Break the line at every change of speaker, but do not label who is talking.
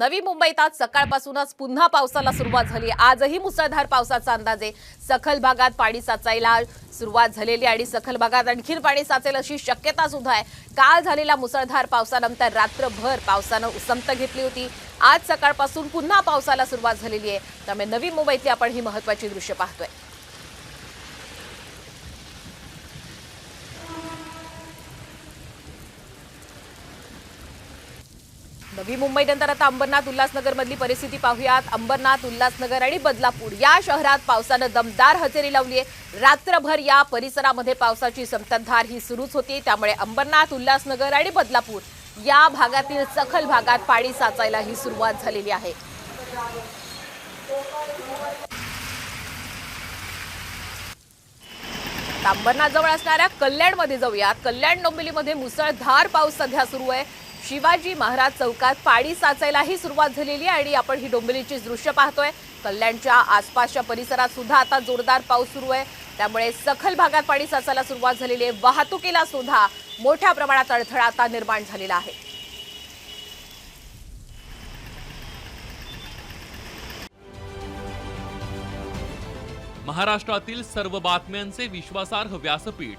नवी मुंबईत आज सकाळपासूनच पुन्हा पावसाला सुरुवात झाली आजही मुसळधार पावसाचा अंदाज आहे. सखल भागात पाणी साचायला सुरुवात झालेली आणि सखल भागात आणखीन पाणी साचेल अशी शक्यता सुद्धा आहे. काल झालेल्या मुसळधार पावसानंतर रात्रभर पावसानं उसंत घेतली होती. आज सकाळपासून पुन्हा पावसाला सुरुवात झालेली आहे. त्यामुळे नवी मुंबईतली आपण ही महत्वाची दृश्य पाहतोय. नवी मुंबईनंतर आता अंबरनाथ उल्हासनगर मधली परिस्थिती पाहूयात. अंबरनाथ उल्हासनगर आणि बदलापूर या शहरात पावसानं दमदार हजेरी लावली आहे. रात्रभर या परिसरामध्ये पावसाची संततधार ही सुरूच होती. त्यामुळे अंबरनाथ उल्हासनगर आणि बदलापूर या भागातील सखल भागात पाणी साचायला ही सुरुवात झालेली आहे. अंबरनाथ जवळ असणाऱ्या कल्याणमध्ये जाऊयात. कल्याण डोंबिवलीमध्ये मुसळधार पाऊस सध्या सुरू आहे. शिवाजी महाराज चौकात पाणी साचायलाही सुरुवात झालेली आहे आणि आपण ही डोंबिवलीची दृश्य पाहतोय. कल्याणच्या आसपासच्या परिसरात सुद्धा आता जोरदार पाऊस सुरू आहे. त्यामुळे सखल भागात पाणी साचायला सुरुवात झालेली आहे. वाहतुकीला सुद्धा मोठ्या प्रमाणात अडथळा आता निर्माण झालेला आहे.
महाराष्ट्रातील सर्व बातम्यांचे विश्वासार्ह व्यासपीठ.